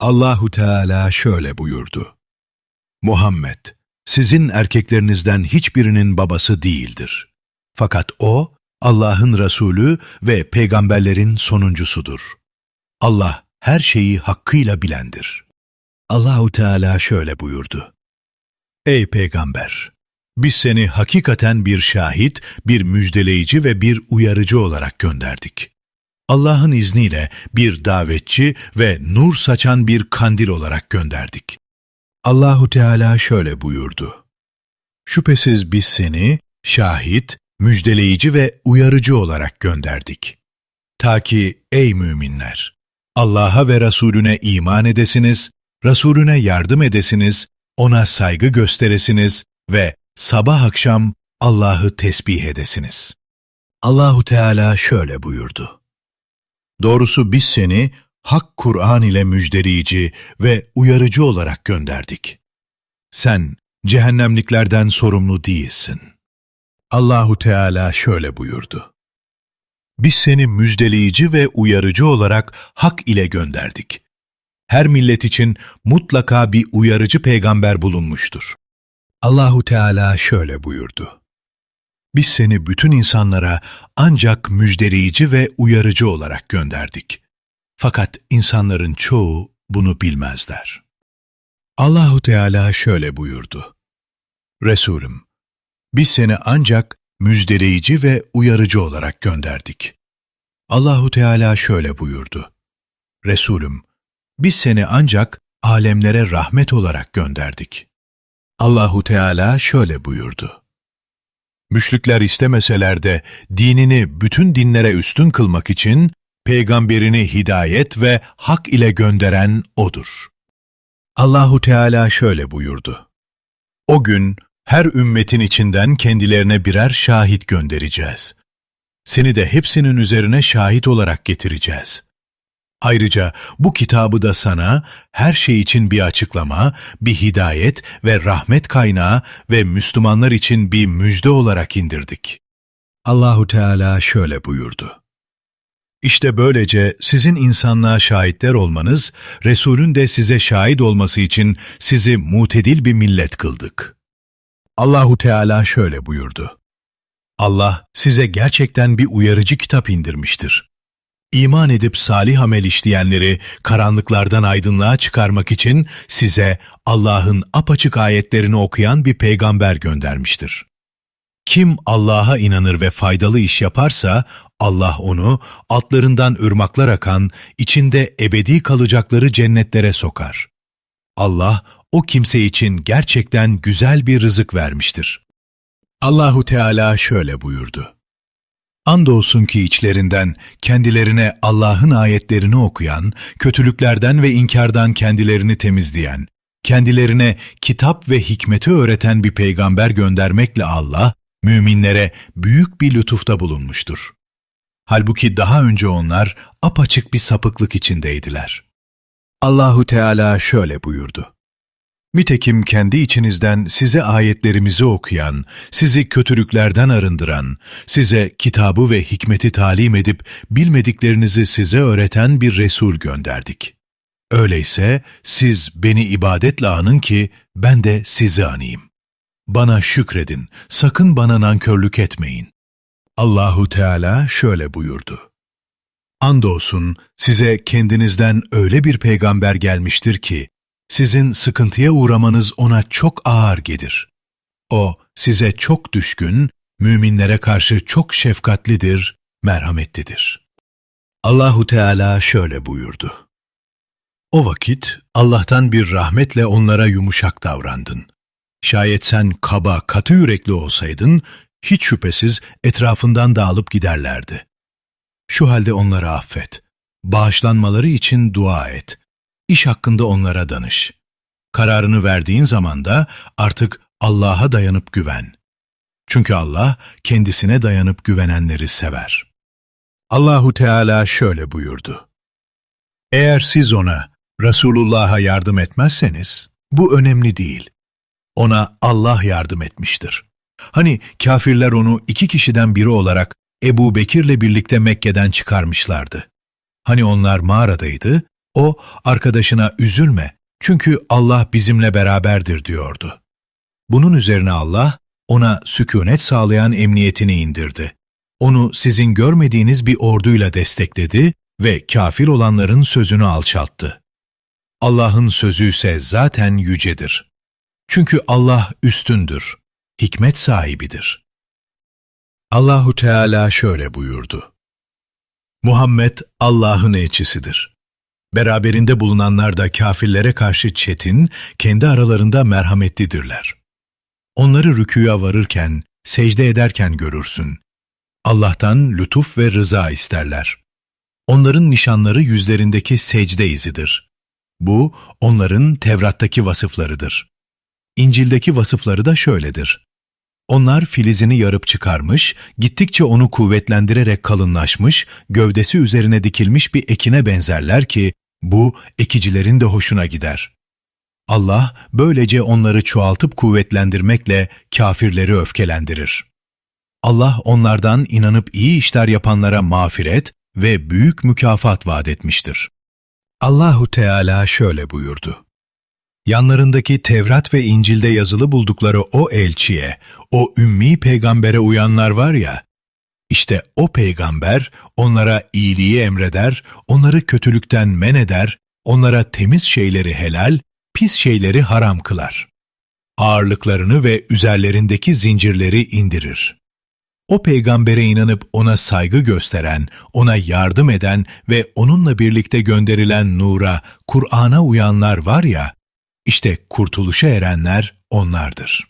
Allahu Teala şöyle buyurdu. Muhammed, sizin erkeklerinizden hiçbirinin babası değildir. Fakat o, Allah'ın Resulü ve peygamberlerin sonuncusudur. Allah her şeyi hakkıyla bilendir. Allahu Teala şöyle buyurdu. Ey peygamber! Biz seni hakikaten bir şahit, bir müjdeleyici ve bir uyarıcı olarak gönderdik. Allah'ın izniyle bir davetçi ve nur saçan bir kandil olarak gönderdik. Allahu Teala şöyle buyurdu. Şüphesiz biz seni şahit, müjdeleyici ve uyarıcı olarak gönderdik. Ta ki ey müminler! Allah'a ve Resulüne iman edesiniz, Resulüne yardım edesiniz, ona saygı gösteresiniz ve sabah akşam Allah'ı tesbih edesiniz. Allahu Teala şöyle buyurdu. Doğrusu biz seni hak Kur'an ile müjdeleyici ve uyarıcı olarak gönderdik. Sen cehennemliklerden sorumlu değilsin. Allahu Teala şöyle buyurdu. Biz seni müjdeleyici ve uyarıcı olarak hak ile gönderdik. Her millet için mutlaka bir uyarıcı peygamber bulunmuştur. Allahu Teala şöyle buyurdu. Biz seni bütün insanlara ancak müjdeleyici ve uyarıcı olarak gönderdik. Fakat insanların çoğu bunu bilmezler. Allahu Teala şöyle buyurdu. Resulüm, biz seni ancak müjdeleyici ve uyarıcı olarak gönderdik. Allahu Teala şöyle buyurdu. Resulüm, biz seni ancak alemlere rahmet olarak gönderdik. Allahu Teala şöyle buyurdu. Müşrikler istemeseler de dinini bütün dinlere üstün kılmak için peygamberini hidayet ve hak ile gönderen O'dur. Allahu Teala şöyle buyurdu. O gün her ümmetin içinden kendilerine birer şahit göndereceğiz. Seni de hepsinin üzerine şahit olarak getireceğiz. Ayrıca bu kitabı da sana her şey için bir açıklama, bir hidayet ve rahmet kaynağı ve Müslümanlar için bir müjde olarak indirdik. Allahu Teala şöyle buyurdu. İşte böylece sizin insanlığa şahitler olmanız, Resulün de size şahit olması için sizi mutedil bir millet kıldık. Allahu Teala şöyle buyurdu. Allah size gerçekten bir uyarıcı kitap indirmiştir. İman edip salih amel işleyenleri karanlıklardan aydınlığa çıkarmak için size Allah'ın apaçık ayetlerini okuyan bir peygamber göndermiştir. Kim Allah'a inanır ve faydalı iş yaparsa Allah onu altlarından ırmaklar akan, içinde ebedi kalacakları cennetlere sokar. Allah o kimse için gerçekten güzel bir rızık vermiştir. Allahu Teala şöyle buyurdu. Andolsun ki içlerinden kendilerine Allah'ın ayetlerini okuyan, kötülüklerden ve inkardan kendilerini temizleyen, kendilerine kitap ve hikmeti öğreten bir peygamber göndermekle Allah, müminlere büyük bir lütufta bulunmuştur. Halbuki daha önce onlar apaçık bir sapıklık içindeydiler. Allahu Teala şöyle buyurdu. Nitekim kendi içinizden size ayetlerimizi okuyan, sizi kötülüklerden arındıran, size kitabı ve hikmeti talim edip bilmediklerinizi size öğreten bir Resul gönderdik. Öyleyse siz beni ibadetle anın ki ben de sizi anayım. Bana şükredin, sakın bana nankörlük etmeyin. Allahu Teala şöyle buyurdu. Andolsun size kendinizden öyle bir peygamber gelmiştir ki, sizin sıkıntıya uğramanız ona çok ağır gelir. O size çok düşkün, müminlere karşı çok şefkatlidir, merhametlidir. Allahu Teala şöyle buyurdu. O vakit Allah'tan bir rahmetle onlara yumuşak davrandın. Şayet sen kaba, katı yürekli olsaydın, hiç şüphesiz etrafından dağılıp giderlerdi. Şu halde onları affet. Bağışlanmaları için dua et. İş hakkında onlara danış. Kararını verdiğin zaman da artık Allah'a dayanıp güven. Çünkü Allah kendisine dayanıp güvenenleri sever. Allahu Teala şöyle buyurdu. Eğer siz ona, Resulullah'a yardım etmezseniz, bu önemli değil. Ona Allah yardım etmiştir. Hani kafirler onu iki kişiden biri olarak Ebu Bekir'le birlikte Mekke'den çıkarmışlardı. Hani onlar mağaradaydı, O arkadaşına üzülme çünkü Allah bizimle beraberdir diyordu. Bunun üzerine Allah ona sükunet sağlayan emniyetini indirdi. Onu sizin görmediğiniz bir orduyla destekledi ve kafir olanların sözünü alçalttı. Allah'ın sözü ise zaten yücedir. Çünkü Allah üstündür, hikmet sahibidir. Allahu Teala şöyle buyurdu. Muhammed Allah'ın elçisidir. Beraberinde bulunanlar da kafirlere karşı çetin, kendi aralarında merhametlidirler. Onları rüküya varırken, secde ederken görürsün. Allah'tan lütuf ve rıza isterler. Onların nişanları yüzlerindeki secde izidir. Bu, onların Tevrat'taki vasıflarıdır. İncil'deki vasıfları da şöyledir. Onlar filizini yarıp çıkarmış, gittikçe onu kuvvetlendirerek kalınlaşmış, gövdesi üzerine dikilmiş bir ekine benzerler ki, bu ekicilerin de hoşuna gider. Allah böylece onları çoğaltıp kuvvetlendirmekle kafirleri öfkelendirir. Allah onlardan inanıp iyi işler yapanlara mağfiret ve büyük mükafat vaat etmiştir. Allahu Teala şöyle buyurdu. Yanlarındaki Tevrat ve İncil'de yazılı buldukları o elçiye, o ümmi peygambere uyanlar var ya, işte o peygamber onlara iyiliği emreder, onları kötülükten men eder, onlara temiz şeyleri helal, pis şeyleri haram kılar. Ağırlıklarını ve üzerlerindeki zincirleri indirir. O peygambere inanıp ona saygı gösteren, ona yardım eden ve onunla birlikte gönderilen nura, Kur'an'a uyanlar var ya, işte kurtuluşa erenler onlardır.